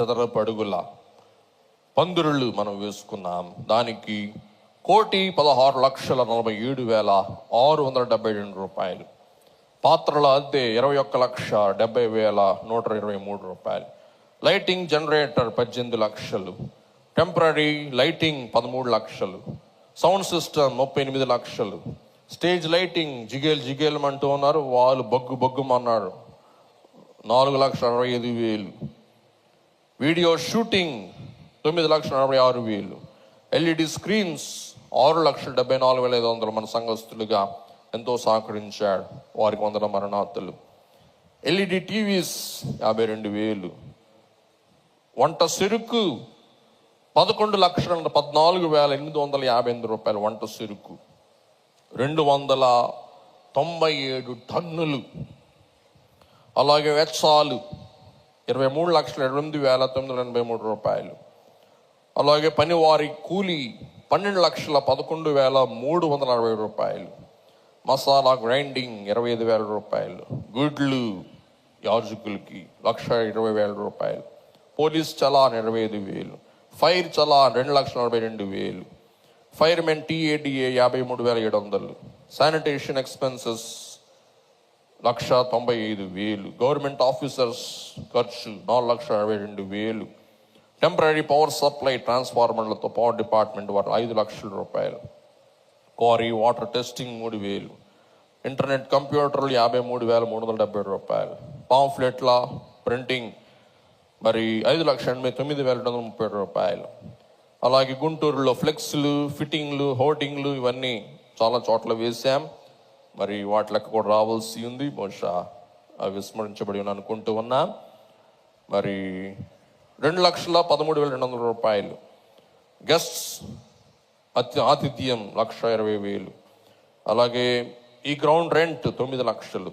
చదరపు అడుగుల పందురులు మనం వేసుకున్నాం. దానికి కోటి పదహారు లక్షల నలభై ఏడు వేల ఆరు వందల డెబ్బై రెండు రూపాయలు. పాత్రల అద్దె ఇరవై ఒక్క లక్ష డెబ్బై వేల నూట ఇరవై మూడు రూపాయలు. లైటింగ్ జనరేటర్ పద్దెనిమిది లక్షలు. టెంపరీ లైటింగ్ పదమూడు లక్షలు. సౌండ్ సిస్టమ్ ముప్పై ఎనిమిది లక్షలు. స్టేజ్ లైటింగ్ జిగేల్ జిగేల్ అంటూ ఉన్నారు. వాళ్ళు బొగ్గు బొగ్గుమన్నారు. నాలుగు లక్షల అరవై ఐదు వేలు. వీడియో షూటింగ్ తొమ్మిది లక్షల నలభై ఆరు వేలు. ఎల్ఈడి స్క్రీన్స్ ఆరు లక్షల డెబ్బై నాలుగు వేల ఐదు వందలు మన సంఘస్థులుగా ఎంతో సహకరించాడు వారికి వందల మరణార్థులు ఎల్ఈడి టీవీస్ యాభై రెండు వేలు. వంట చెరుకు పదకొండు లక్షల పద్నాలుగు వేల ఎనిమిది వందల యాభై ఎనిమిది రూపాయలు వంట చెరుకు రెండు వందల తొంభై ఏడు టన్నులు. అలాగే వెచ్చాలు ఇరవై మూడు లక్షల ఎనిమిది వేల తొమ్మిది వందల ఎనభై మూడు రూపాయలు. అలాగే పనివారి కూలి పన్నెండు లక్షల పదకొండు వేల మూడు వందల అరవై రూపాయలు. మసాలా గ్రైండింగ్ ఇరవై ఐదు వేల రూపాయలు. గుడ్లు యాజకులకి లక్ష ఇరవై వేల రూపాయలు. పోలీస్ చలాన్ ఇరవై ఐదు వేలు. ఫైర్ చలాన్ రెండు లక్షల నలభై రెండు వేలు. ఫైర్మెన్ టీఏడిఏ యాభై మూడు వేల ఏడు వందలు. శానిటేషన్ ఎక్స్పెన్సెస్ లక్ష తొంభై ఐదు వేలు. గవర్నమెంట్ ఆఫీసర్స్ ఖర్చు నాలుగు లక్షల అరవై రెండు వేలు. టెంపరీ పవర్ సప్లై ట్రాన్స్ఫార్మర్లతో పవర్ డిపార్ట్మెంట్ వారు ఐదు లక్షల రూపాయలు. క్వారీ వాటర్ టెస్టింగ్ మూడు వేలు. ఇంటర్నెట్ కంప్యూటర్లు యాభై మూడు వేల మూడు వందల డెబ్బై రూపాయలు. పాంఫ్లెట్ల ప్రింటింగ్ మరి ఐదు లక్షల ఎనభై తొమ్మిది వేల రెండు వందల ముప్పై రూపాయలు. అలాగే గుంటూరులో ఫ్లెక్స్లు ఫిట్టింగ్లు హోర్డింగ్లు ఇవన్నీ చాలా చోట్ల వేశాం. మరి వాటి లెక్క కూడా రావాల్సి ఉంది. బహుశా అవి విస్మరించబడి అని అనుకుంటూ ఉన్నా. మరి రెండు లక్షల పదమూడు వేల రెండు వందల రూపాయలు. గెస్ట్స్ అతి ఆతిథ్యం లక్ష ఇరవై వేలు. అలాగే ఈ గ్రౌండ్ రెంట్ తొమ్మిది లక్షలు.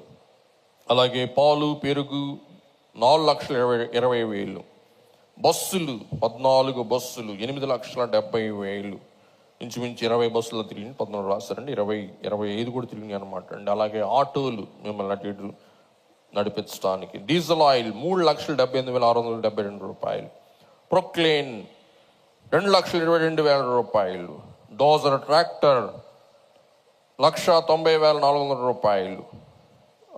అలాగే పాలు పెరుగు నాలుగు లక్షల ఇరవై ఇరవై వేలు. బస్సులు పద్నాలుగు బస్సులు ఎనిమిది లక్షల డెబ్బై వేలు. ఇంచుమించు ఇరవై బస్సులు తిరిగి పంతొమ్మిది రాస్తారండి ఇరవై ఇరవై ఐదు కూడా తిరిగి అనమాట అండి అలాగే ఆటోలు మిమ్మల్ని అటు ఇటు నడిపించడానికి డీజిల్ ఆయిల్ మూడు లక్షల డెబ్బై ఎనిమిది వేల ఆరు వందల డెబ్బై రెండు రూపాయలు. ప్రొక్లేన్ రెండు లక్షల ఇరవై రెండు వేల రూపాయలు. డోజర్ ట్రాక్టర్ లక్ష తొంభై వేల నాలుగు వందల రూపాయలు.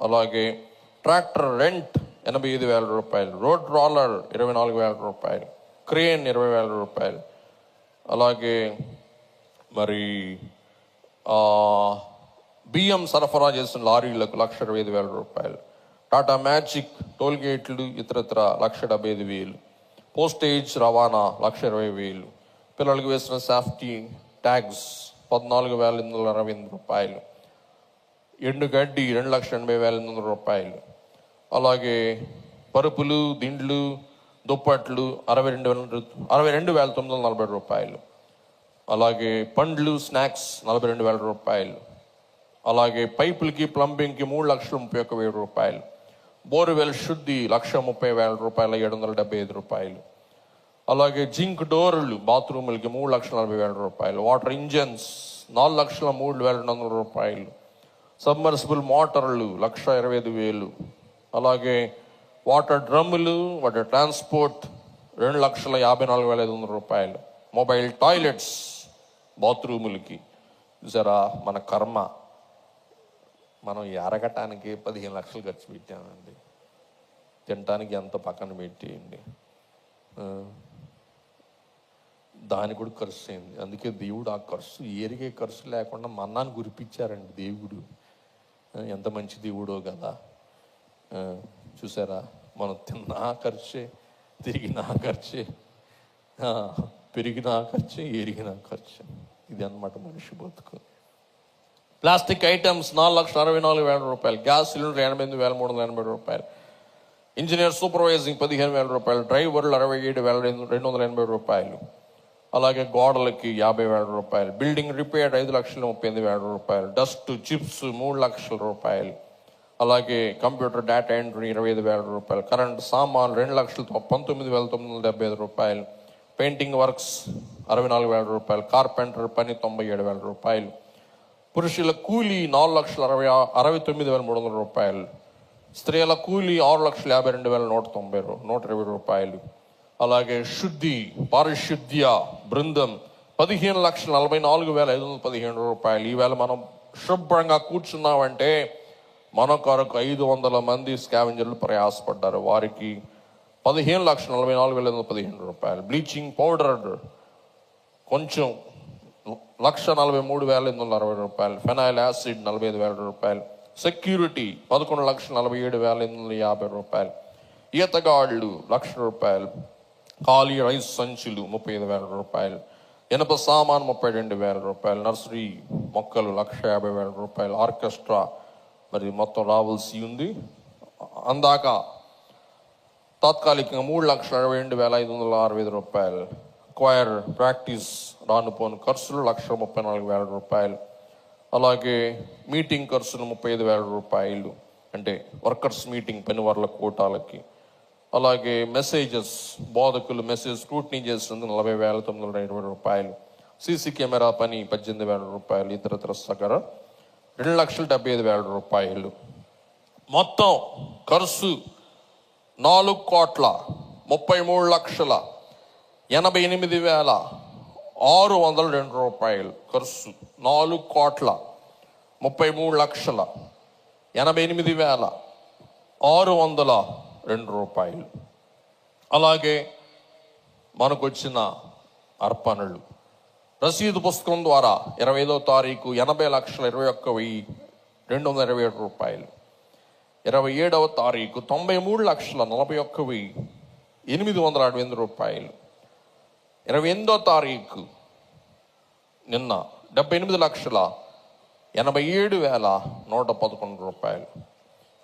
అలాగే ట్రాక్టర్ రెంట్ ఎనభై ఐదు వేల రూపాయలు. రోడ్ రోలర్ ఇరవై నాలుగు వేల రూపాయలు. క్రేన్ ఇరవై వేల రూపాయలు. అలాగే మరి బియ్యం సరఫరా చేసిన లారీలకు లక్ష ఇరవై ఐదు వేల రూపాయలు. టాటా మ్యాజిక్ టోల్గేట్లు ఇతరత్ర లక్ష డెబ్బై ఐదు వేలు. పోస్టేజ్ రవాణా లక్ష ఇరవై వేలు. పిల్లలకు వేసిన సేఫ్టీ ట్యాగ్స్ పద్నాలుగు వేల ఎనిమిది వందల అరవై ఎనిమిది రూపాయలు. ఎండు గడ్డి రెండు లక్షల ఎనభై వేల ఎనిమిది వందల రూపాయలు. అలాగే పరుపులు దిండ్లు దుప్పట్లు అరవై రెండు వేల అరవై రెండు వేల తొమ్మిది వందల నలభై రూపాయలు. అలాగే పండ్లు స్నాక్స్ నలభై రెండు వేల రూపాయలు. అలాగే పైపులకి ప్లంబింగ్కి మూడు లక్షల ముప్పై ఒక్క వేల రూపాయలు. బోర్వెల్ శుద్ధి లక్ష ముప్పై వేల రూపాయల ఏడు వందల డెబ్బై ఐదు రూపాయలు. అలాగే జింక్ డోర్లు బాత్రూములకి మూడు లక్షల నలభై వేల రూపాయలు. వాటర్ ఇంజన్స్ నాలుగు లక్షల మూడు వేల రెండు వందల రూపాయలు. సబ్మర్సిబుల్ మోటార్లు లక్ష ఇరవై ఐదు వేలు. అలాగే వాటర్ డ్రమ్ములు వాటర్ ట్రాన్స్పోర్ట్ రెండు లక్షల యాభై నాలుగు వేల ఐదు వందల రూపాయలు. మొబైల్ టాయిలెట్స్ బాత్రూములకి. చూసారా మన కర్మ. మనం ఎరగటానికి పదిహేను లక్షలు ఖర్చు పెట్టామండి. తినటానికి ఎంత పక్కన పెట్టేయండి. దాని కూడా ఖర్చు అయింది. అందుకే దేవుడు ఆ ఖర్చు ఏరిగే ఖర్చు లేకుండా మన్నాను గురిపించారండి దేవుడు. ఎంత మంచి దేవుడో కదా. చూసారా మనం తిన్నా ఖర్చే తిరిగినా ఖర్చే. పెరిగినా ఖర్చే ఎరిగినా ఖర్చే. ఇది అన్నమాట మనిషి బతుకు. ప్లాస్టిక్ ఐటమ్స్ నాలుగు లక్షల అరవై నాలుగు వేల రూపాయలు. గ్యాస్ సిలిండర్ ఎనభై ఎనిమిది వేల మూడు వందల ఎనభై రూపాయలు. ఇంజనీర్ సూపర్వైజింగ్ పదిహేను వేల రూపాయలు. డ్రైవర్లు అరవై ఏడు వేల రెండు రెండు వందల ఎనభై రూపాయలు. అలాగే గోడలకి యాభై వేల రూపాయలు. బిల్డింగ్ రిపేర్ ఐదు లక్షల ముప్పై ఎనిమిది వేల రూపాయలు. డస్ట్ చిప్స్ మూడు లక్షల రూపాయలు. అలాగే కంప్యూటర్ డేటా ఎంట్రీ ఇరవై ఐదు వేల రూపాయలు. కరెంట్ సామాన్ రెండు లక్షలతో పంతొమ్మిది వేల తొమ్మిది వందల డెబ్బై ఐదు రూపాయలు. పెయింటింగ్ వర్క్స్ అరవై నాలుగు వేల రూపాయలు. కార్పెంటర్ పని తొంభై ఏడు వేల రూపాయలు. పురుషుల కూలీ నాలుగు లక్షల అరవై అరవై తొమ్మిది వేల మూడు వందల రూపాయలు. స్త్రీల కూలీ ఆరు లక్షల యాభై రెండు వేల నూట తొంభై నూట ఇరవై రూపాయలు. అలాగే శుద్ధి పారిశుద్ధ్య బృందం పదిహేను లక్షల నలభై నాలుగు వేల ఐదు వందల పదిహేను రూపాయలు. ఈవేళ మనం శుభ్రంగా కూర్చున్నామంటే మన కొరకు ఐదు వందల మంది స్కావెంజర్లు ప్రయాసపడ్డారు. వారికి పదిహేను లక్షల నలభై నాలుగు వేల ఐదు వందల పదిహేను రూపాయలు. బ్లీచింగ్ పౌడర్ కొంచెం లక్ష నలభై మూడు వేల ఎనిమిది వందల అరవై రూపాయలు ఫెనాయిల్ యాసిడ్ నలభై ఐదు వేల రూపాయలు సెక్యూరిటీ పదకొండు లక్షల నలభై ఏడు వేల ఎనిమిది వందల యాభై రూపాయలు ఈతగాళ్ళు లక్ష రూపాయలు ఖాళీ రైస్ సంచులు ముప్పై ఐదు వేల రూపాయలు ఇనప సామాన్ ముప్పై రెండు వేల రూపాయలు నర్సరీ మొక్కలు లక్ష యాభై వేల రూపాయలు ఆర్కెస్ట్రా మరి మొత్తం రావాల్సి ఉంది. అందాక తాత్కాలికంగా మూడు లక్షల అరవై రెండు వేల ఐదు వందల అరవై ఐదు రూపాయలు రిక్వైర్ ప్రాక్టీస్ రానుపోను ఖర్చులు లక్ష ముప్పై నాలుగు వేల రూపాయలు. అలాగే మీటింగ్ ఖర్చులు ముప్పై ఐదు వేల రూపాయలు. అంటే వర్కర్స్ మీటింగ్ పనివార్ల కూటాలకి. కోటాలకి అలాగే మెసేజెస్ బోధకులు మెసేజ్ స్క్రూట్నీ చేసినందుకు నలభై వేల తొమ్మిది వందల ఇరవై రూపాయలు. సీసీ కెమెరా పని పద్దెనిమిది వేల రూపాయలు. ఇతరత్ర సగర రెండు లక్షల డెబ్బై ఐదు వేల రూపాయలు. మొత్తం ఖర్చు నాలుగు కోట్ల ముప్పై మూడు లక్షల ఎనభై ఎనిమిది వేల ఆరు వందల రెండు రూపాయలు ఖర్చు నాలుగు కోట్ల ముప్పై మూడు లక్షల ఎనభై ఎనిమిది వేల ఆరు వందల రెండు రూపాయలు. అలాగే మనకు వచ్చిన అర్పణలు. రసీదు పుస్తకం ద్వారా ఇరవై ఐదో తారీఖు ఎనభై లక్షల ఇరవై ఒక్క వెయ్యి రెండు వందల ఇరవై ఏడు రూపాయలు. ఇరవై ఏడవ తారీఖు తొంభై మూడు లక్షల నలభై ఒక్క వెయ్యి ఎనిమిది వందల అరవై ఎనిమిది రూపాయలు. ఇరవై ఎనిమిదో తారీఖు నిన్న డెబ్బై ఎనిమిది లక్షల ఎనభై ఏడు వేల నూట పదకొండు రూపాయలు.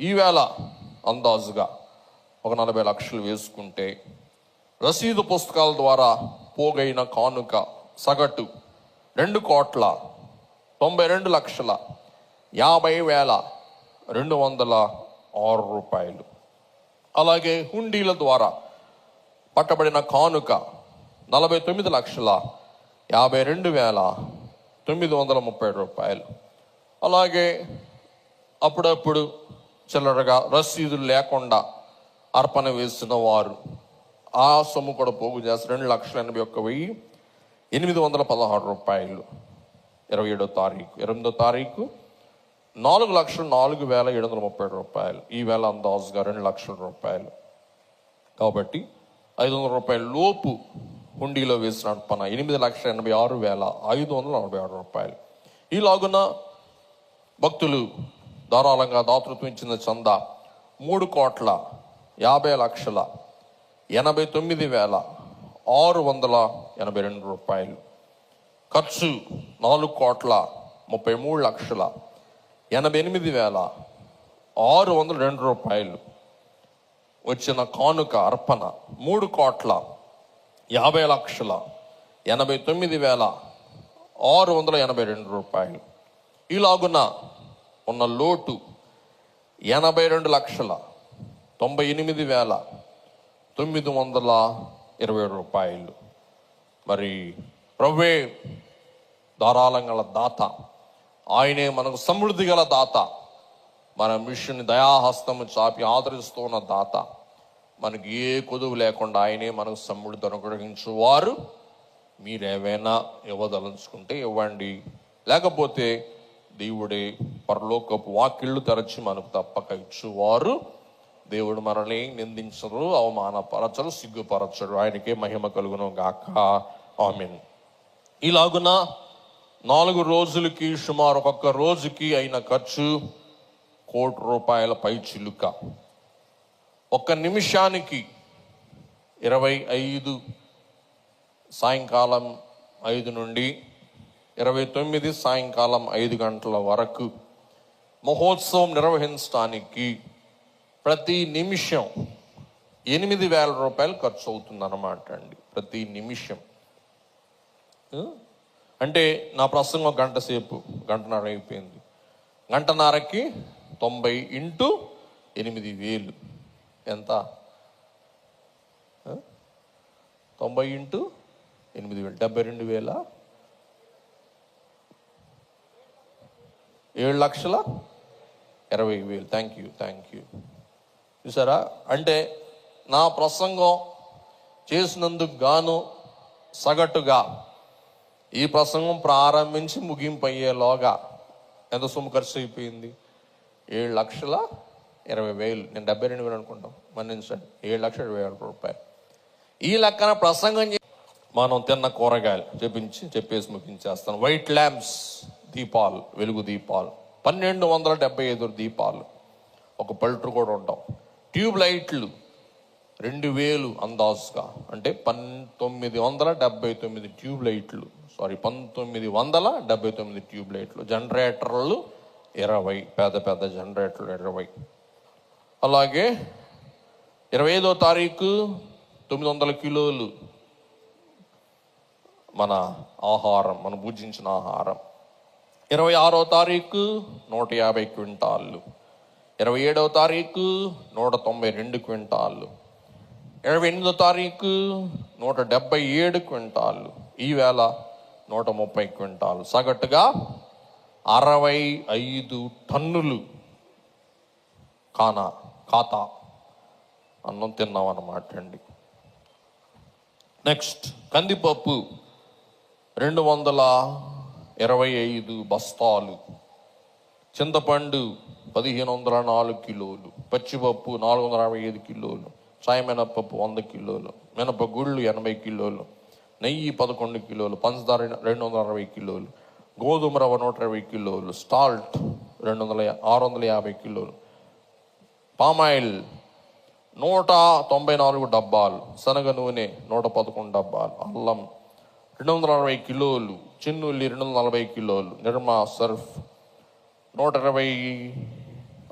ఈవేళ అందాజుగా ఒక నలభై లక్షలు వేసుకుంటే రసీదు పుస్తకాల ద్వారా పోగైన కానుక సగటు రెండు కోట్ల తొంభై రెండు లక్షల యాభై వేల రెండు వందల ఆరు రూపాయలు. అలాగే హుండీల ద్వారా పట్టబడిన కానుక నలభై తొమ్మిది లక్షల యాభై రెండు వేల తొమ్మిది వందల ముప్పై రూపాయలు. అలాగే అప్పుడప్పుడు చిల్లరగా రసీదులు లేకుండా అర్పణ వేసిన వారు. ఆ సొమ్ము కూడా పోగు చేస్తారు రెండు లక్షల ఎనభై ఒక్క వెయ్యి ఎనిమిది వందల పదహారు రూపాయలు. ఇరవై ఏడో తారీఖు ఎనిమిదో తారీఖు నాలుగు లక్షల నాలుగు వేల ఏడు వందల ముప్పై రూపాయలు. ఈ వేల అందాజుగా రెండు లక్షల రూపాయలు. కాబట్టి ఐదు వందల రూపాయల లోపు హుండీలో వేసిన అర్పణ ఎనిమిది లక్షల ఎనభై ఆరు వేల ఐదు వందల నలభై ఆరు రూపాయలు. ఈలాగున భక్తులు ధారాళంగా దాతృత్వం ఇచ్చిన చంద మూడు కోట్ల యాభై లక్షల ఎనభై తొమ్మిది వేల ఆరు వందల ఎనభై రెండు రూపాయలు. ఖర్చు నాలుగు కోట్ల ముప్పై మూడు లక్షల ఎనభై ఎనిమిది వేల ఆరు వందల రెండు రూపాయలు. వచ్చిన కానుక అర్పణ మూడు కోట్ల యాభై లక్షల ఎనభై తొమ్మిది వేల ఆరు వందల ఎనభై రెండు రూపాయలు. ఇలాగున ఉన్న లోటు ఎనభై రెండు లక్షల తొంభై ఎనిమిది వేల తొమ్మిది వందల ఇరవై రూపాయలు. మరి ప్రవే ధారాళం గల దాత ఆయనే మనకు సమృద్ధి గల దాత మన మిషుని దయాహస్తము చాపి ఆదరిస్తూ ఉన్న దాత. మనకి ఏ కొదువు లేకుండా ఆయనే మనకు సమృద్ధి అనుగ్రహించు వారు మీరేమైనా ఇవ్వదలుచుకుంటే ఇవ్వండి. లేకపోతే దేవుడే పరలోకపు వాకిళ్ళు తెరచి మనకు తప్పక ఇచ్చువారు. దేవుడు మనల్ని నిందించరు అవమానపరచరు సిగ్గుపరచరు. ఆయనకే మహిమ కలుగును గాక. ఆమెన్. ఇలాగున నాలుగు రోజులకి సుమారు ఒక్కొక్క రోజుకి అయిన ఖర్చు కోటి రూపాయల పై చిలుక ఒక్క నిమిషానికి ఇరవై ఐదు సాయంకాలం ఐదు నుండి ఇరవై తొమ్మిది సాయంకాలం ఐదు గంటల వరకు మహోత్సవం నిర్వహించడానికి ప్రతి నిమిషం ఎనిమిది వేల రూపాయలు ఖర్చు అవుతుంది అన్నమాట అండి. ప్రతి నిమిషం. అంటే నా ప్రసంగం గంట సేపు గంటన్నర అయిపోయింది. గంటన్నరకి తొంభై ఇంటూ ఎనిమిది వేలు. ఎంత? తొంభై ఇంటూ ఎనిమిది వేలు. డెబ్బై రెండు వేల? ఏడు లక్షల ఇరవై వేలు. థ్యాంక్ యూ థ్యాంక్ యూ చూసారా? అంటే నా ప్రసంగం చేసినందుకు గాను సగటుగా ఈ ప్రసంగం ప్రారంభించి ముగింపు అయ్యేలోగా ఎంత సొమ్ము ఖర్చు అయిపోయింది? ఏడు లక్షల ఇరవై వేలు. నేను డెబ్బై రెండు వేలు అనుకుంటాం. మన్నించండి ఏడు లక్షల ఇరవై వేల రూపాయలు. ఈ లెక్కన ప్రసంగం మనం తిన్న కూరగాయలు చెప్పించి చెప్పేసి ముగించేస్తాను. వైట్ ల్యాంప్స్ దీపాలు వెలుగు దీపాలు. పన్నెండు వందల డెబ్బై ఐదు దీపాలు. ఒక పల్టర్ కూడా ఉంటాం. ట్యూబ్ లైట్లు రెండు వేలు అందాజుగా. అంటే పంతొమ్మిది వందల డెబ్బై తొమ్మిది ట్యూబ్ లైట్లు. సారీ పంతొమ్మిది వందల డెబ్బై తొమ్మిది ట్యూబ్ లైట్లు. జనరేటర్లు ఇరవై. పెద్ద పెద్ద జనరేటర్లు ఇరవై. అలాగే ఇరవై ఐదో తారీఖు తొమ్మిది వందల కిలోలు మన ఆహారం మనం భుజించిన ఆహారం. ఇరవై ఆరో తారీఖు నూట యాభై క్వింటాళ్ళు. ఇరవై ఏడవ తారీఖు నూట తొంభై రెండు క్వింటాళ్ళు. ఇరవై ఎనిమిదో తారీఖు నూట డెబ్బై ఏడు క్వింటాళ్ళు. ఈవేళ నూట ముప్పై క్వింటాలు సగటుగా అరవై ఐదు టన్నులు. కానా ఖాతా. అన్నం తిన్నాం అన్నమాట అండి నెక్స్ట్ కందిపప్పు. రెండు వందల ఇరవై ఐదు బస్తాలు. చింతపండు పదిహేను వందల నాలుగు కిలోలు. పచ్చిపప్పు నాలుగు వందల అరవై ఐదు కిలోలు. చాయ్ మినపప్పు వంద కిలోలు. మినప గుళ్ళు ఎనభై కిలోలు. నెయ్యి పదకొండు కిలోలు. పంచదార రెండు వందల అరవై కిలోలు. గోధుమ రవ్వ నూట ఇరవై కిలోలు. స్టాల్ట్ రెండు వందల ఆరు వందల యాభై కిలోలు. పామాయిల్ నూట తొంభై నాలుగు డబ్బాలు శనగ నూనె నూట పదకొండు డబ్బాలు అల్లం రెండు వందల అరవై కిలోలు చిన్నుల్లి రెండు వందల నలభై కిలోలు నిర్మా సర్ఫ్ నూట ఇరవై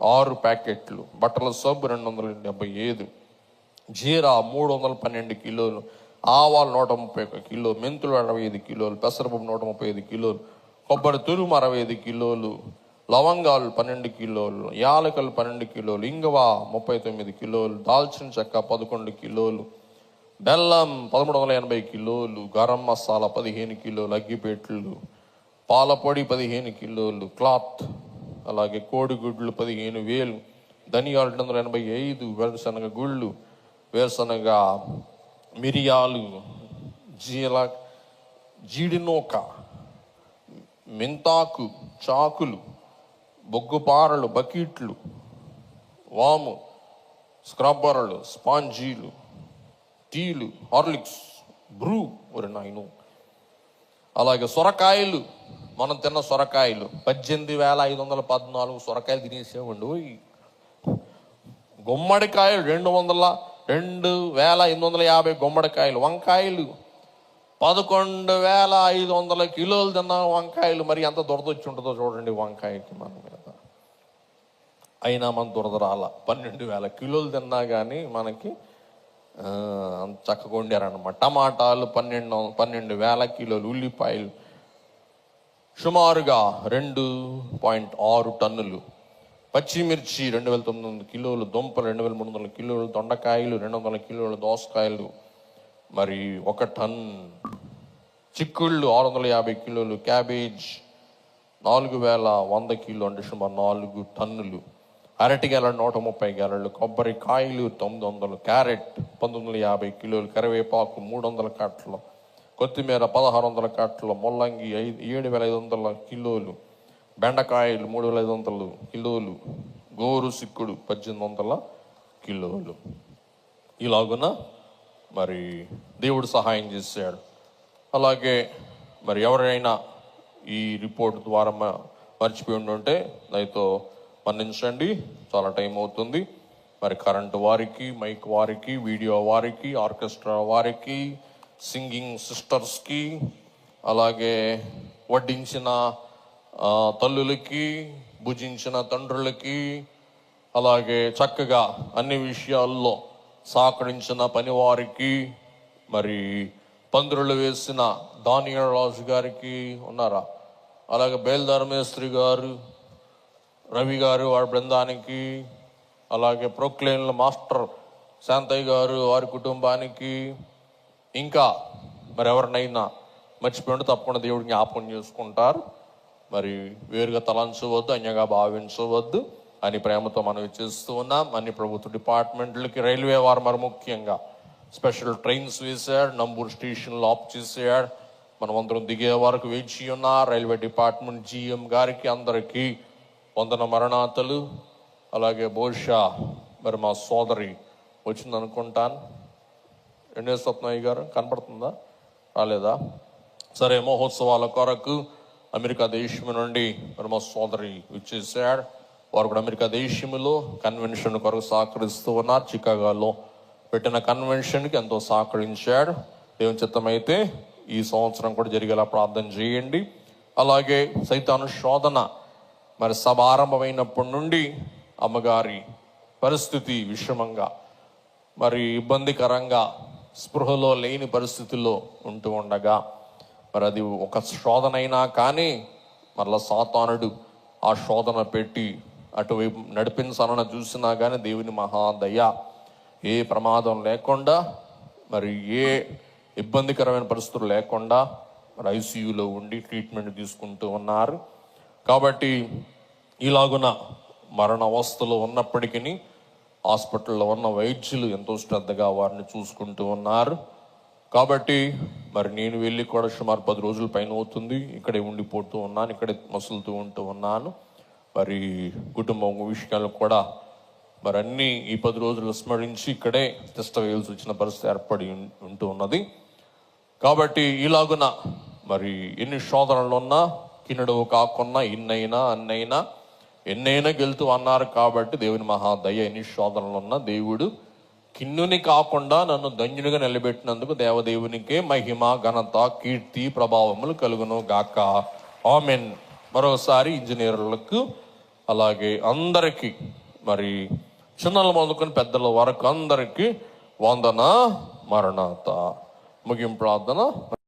ఆరు ప్యాకెట్లు బట్టల సబ్బు రెండు వందల డెబ్బై ఐదు జీరా మూడు వందల పన్నెండు కిలోలు ఆవాలు నూట ముప్పై ఒక కిలో మెంతులు అరవై ఐదు కిలోలు పెసరపప్పు నూట ముప్పై ఐదు కిలోలు కొబ్బరి తురుము అరవై ఐదు కిలోలు లవంగాలు పన్నెండు కిలోలు యాలకలు పన్నెండు కిలోలు ఇంగవా ముప్పై తొమ్మిది కిలోలు దాల్చిన చెక్క పదకొండు కిలోలు బెల్లం పదమూడు వందల ఎనభై కిలోలు గరం మసాలా పదిహేను కిలోలు అగ్గిపెట్లు పాలపొడి పదిహేను కిలోలు క్లాత్ అలాగే కోడిగుడ్లు పదిహేను వేలు ధనియాలు రెండు వందల ఎనభై ఐదు వేరుశనగ గుళ్ళు వేరుశనగ మిరియాలు జీల జీడినూక మెంతాకు చాకులు బొగ్గుపారలు బకెట్లు వాము స్క్రబ్బర్లు స్పాంజీలు టీలు హార్లిక్స్ బ్రూ. ఒక నాయను. అలాగే సొరకాయలు. మనం తిన్న సొరకాయలు. పద్దెనిమిది వేల ఐదు వందల పద్నాలుగు సొరకాయలు తినేసేవండి. గుమ్మడికాయలు రెండు వందల రెండు వేల ఎనిమిది వందల యాభై గుమ్మడికాయలు వంకాయలు. పదకొండు వేల ఐదు వందల కిలోలు తిన్న వంకాయలు. మరి ఎంత దురదొచ్చి ఉంటుందో చూడండి వంకాయకి మనమే అయినా మన దురద రాల పన్నెండు వేల కిలోలు తిన్నా కానీ మనకి అంత చక్కగా వండారనమాట టమాటాలు పన్నెండు పన్నెండు వేల కిలోలు ఉల్లిపాయలు. సుమారుగా రెండు పాయింట్ ఆరు టన్నులు. పచ్చిమిర్చి రెండు వేల తొమ్మిది వందల కిలోలు దుంపలు రెండు వేల మూడు వందల కిలోలు దొండకాయలు రెండు వందల కిలోలు దోసకాయలు. మరి ఒక టన్ చిక్కుళ్ళు ఆరు వందల యాభై కిలోలు క్యాబేజ్ నాలుగు వేల వంద కిలో అంటే సుమారు నాలుగు టన్నులు. అరటి గెల నూట ముప్పై గెలలు కొబ్బరికాయలు తొమ్మిది వందలు క్యారెట్ పంతొమ్మిది వందల యాభై కిలోలు కరివేపాకు మూడు వందల కట్టలు కొత్తిమీర పదహారు వందల కట్టలు ముల్లంగి ఐదు ఏడు వేల ఐదు వందల కిలోలు బెండకాయలు మూడు వేల ఐదు వందలు కిలోలు గోరు సిక్కుడు పద్దెనిమిది వందల కిలోలు. ఇలాగున? మరి దేవుడు సహాయం చేశాడు. అలాగే మరి ఎవరైనా ఈ రిపోర్ట్ ద్వారా మర్చిపోయి ఉంటే దానితో మన్నించండి చాలా టైం అవుతుంది. మరి కరెంటు వారికి మైక్ వారికి వీడియో వారికి ఆర్కెస్ట్రా వారికి సింగింగ్ సిస్టర్స్కి అలాగే వడ్డించిన తల్లులకి భుజించిన తండ్రులకి అలాగే చక్కగా అన్ని విషయాల్లో సహకరించిన పనివారికి మరి పందిరులు వేసిన దానియల్ రాజు గారికి ఉన్నారా? అలాగే బయలుదార మేస్త్రి గారు రవి గారు వారి బృందానికి అలాగే ప్రొక్లేన్ల మాస్టర్ శాంతయ్య గారు వారి కుటుంబానికి ఇంకా మరి ఎవరినైనా మర్చిపోయింటే తప్పకుండా దేవుడు జ్ఞాపకం చేసుకుంటారు. మరి వేరుగా తలంచవద్దు అన్యగా భావించవద్దు అని ప్రేమతో మనం చేస్తూ ఉన్నాం. అన్ని ప్రభుత్వ డిపార్ట్మెంట్లకి రైల్వే వారు మరి ముఖ్యంగా స్పెషల్ ట్రైన్స్ వేశాడు నంబూరు స్టేషన్లో ఆఫ్ చేసాడు మనం అందరం దిగే వరకు వేచి ఉన్న రైల్వే డిపార్ట్మెంట్ జిఎం గారికి అందరికీ వందన మరణాతలు అలాగే బహుశా మరి మా సోదరి వచ్చింది అనుకుంటాను. రెండే స్వప్నయ్య గారు కనపడుతుందా? రాలేదా? సరే మహోత్సవాల కొరకు అమెరికా దేశం నుండి మరి మా సోదరి ఇచ్చేసాడు వారు కూడా అమెరికా దేశంలో కన్వెన్షన్ కొరకు సహకరిస్తూ ఉన్నారు. చికాగోలో పెట్టిన కన్వెన్షన్కి ఎంతో సహకరించాడు. దేవుని చిత్తమైతే ఈ సంవత్సరం కూడా జరిగేలా ప్రార్థన చేయండి. అలాగే సైతాను శోధన మరి సభ ఆరంభమైనప్పటి నుండి అమ్మగారి పరిస్థితి విషమంగా మరి ఇబ్బందికరంగా స్పృహలో లేని పరిస్థితుల్లో ఉంటూ ఉండగా మరి అది ఒక శోధనైనా కానీ మరలా సాతానుడు ఆ శోధన పెట్టి అటువైపు నడిపించాలని చూసినా కానీ దేవుని మహాదయ ఏ ప్రమాదం లేకుండా మరి ఏ ఇబ్బందికరమైన పరిస్థితులు లేకుండా మరి ఐసీయూలో ఉండి ట్రీట్మెంట్ తీసుకుంటూ ఉన్నారు. కాబట్టి ఇలాగున మరణ అవస్థలో ఉన్నప్పటికీ హాస్పిటల్లో ఉన్న వైద్యులు ఎంతో శ్రద్ధగా వారిని చూసుకుంటూ ఉన్నారు. కాబట్టి మరి నేను వెళ్ళి కూడా సుమారు పది రోజుల పైన అవుతుంది. ఇక్కడే ఉండిపోతూ ఉన్నాను ఇక్కడే మసులుతూ ఉంటూ ఉన్నాను. మరి కుటుంబం విషయాలు కూడా మరి అన్ని ఈ పది రోజులు స్మరించి ఇక్కడే తిష్ట వేయాల్సి వచ్చిన పరిస్థితి ఏర్పడి ఉంటూ ఉన్నది. కాబట్టి ఇలాగున మరి ఎన్ని శోధనలు ఉన్నా కిన్నడవు కాకున్నా ఇన్నైనా అన్నైనా ఎన్నైనా గెలుతూ అన్నారు కాబట్టి దేవుని మహాదయ ఎన్ని శోధనలు ఉన్న దేవుడు కిన్నుని కాకుండా నన్ను ధన్యునిగా నిలబెట్టినందుకు దేవదేవునికే మహిమ ఘనత కీర్తి ప్రభావములు కలుగును గాక. ఆమెన్. మరోసారి ఇంజనీర్లకు అలాగే అందరికీ మరి చిన్నలు మొదలుకొని పెద్దల వరకు అందరికీ వందన మరణాత. ముగింపు ప్రార్థన.